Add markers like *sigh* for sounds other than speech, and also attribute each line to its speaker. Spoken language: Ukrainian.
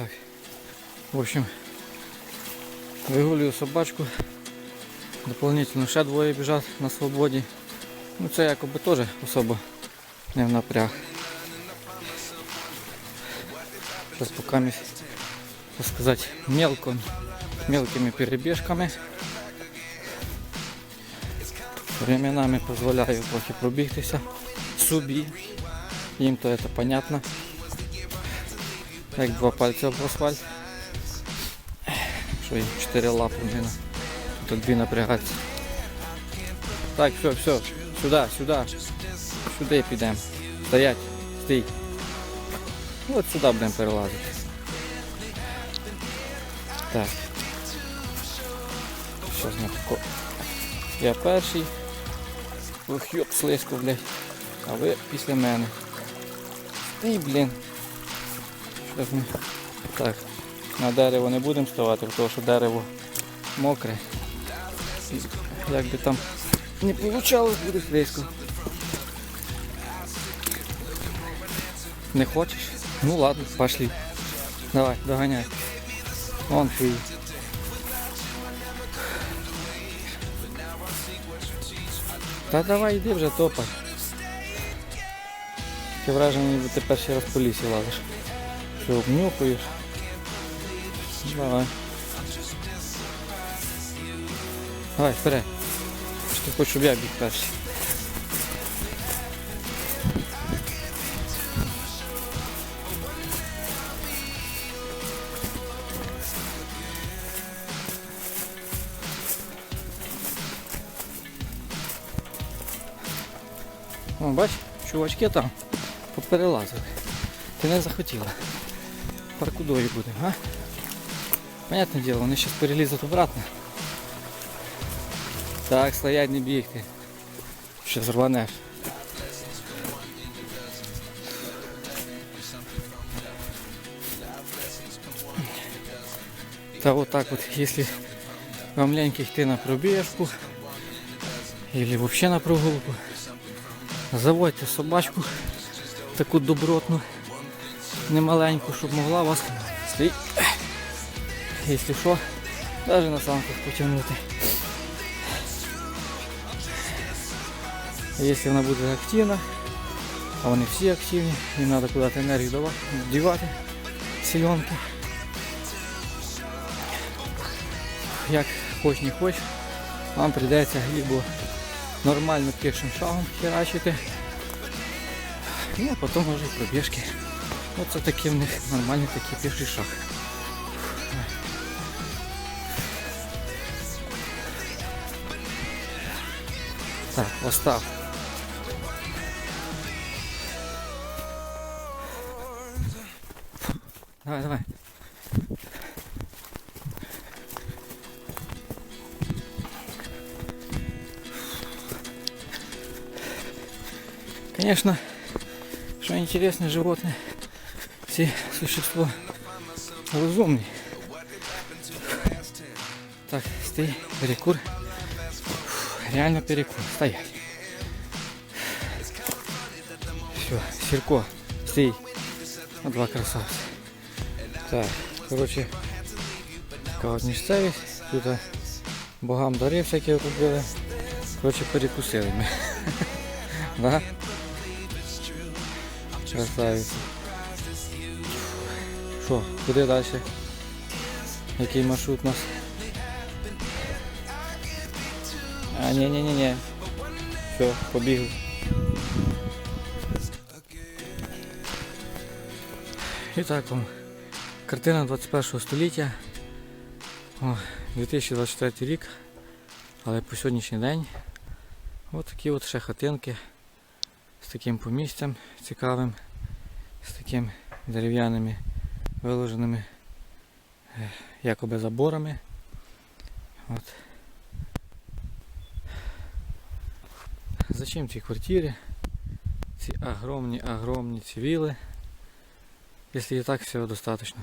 Speaker 1: Так. В общем, вигулюю собачку. Дополнительно ще двоє біжать на свободі. Ну це якоби теж особо не в напряг. Зараз поки, так сказати, мелко, мелкими перебіжками. Временами дозволяю трохи пробігтися собі. Їм то це понятно. Як два пальці об асфальт. Що їм чотири лапи, блін. Тут дві напрягаються. Так, все, все, сюди, сюди. Сюди підемо. Стоять, стій. От сюди будемо перелазити. Так. Щось на тако. Я перший. Ох, йоп, слизько, блядь. А ви після мене. Стій, блін. Ми. Так. На дерево не будемо ставати, тому що дерево мокре. І Як би там не вийшло, буде слизько. Не хочеш? Ну ладно, пошли. Давай, доганяй. Вон твій. Та давай йди вже топай. Таке враження, ніби ти перший раз по лісі лазиш. Що обнюхуєш. Давай. Давай, вперед. Чи ти я біг перший? Бач, чувачки там поперелазили. Ти не захотіла. Паркудою будемо, а? Понятне діло, вони зараз перелізуть обратно. Так, стоять, не бігти. Ще зрванеш. Та вот так вот, если вам лень йти на пробіжку, или вообще на прогулку, заводьте собачку таку добротну, немаленьку, щоб могла вас стій, якщо що, навіть на санках потягнути. Якщо вона буде активна, а вони всі активні, їм треба кудись енергію давати, дівати, сільонки. Як хоч не хоч, вам прийдеться либо нормально пішим шагом херачити, ну а потім може і пробіжки. Оце такий в них нормальний такий піший шаг. Так, остав. Давай, давай. Конечно, что интересно, животные, все существа разумные. Так, стей, перекур. Реально перекур. Стоять. Все, Сірко, стій. Ну, Два красавці. Так, коротше, така от місцевість. Тут а, богам дари всякі робили. Коротше, перекусили ми. *laughs* Да? Красавица. Що, куди далі? Який маршрут у нас? А, ні, ні, ні, ні. Все, побігли. І так вам. Картина 21 століття. О, 2024 рік. Але по сьогоднішній день Ось такі от ще хатинки з таким помістям цікавим, з такими дерев'яними виложеними е, якоби заборами. От. Зачем ці квартири? Ці огромні, огромні цивіли, якщо і так всього достатньо.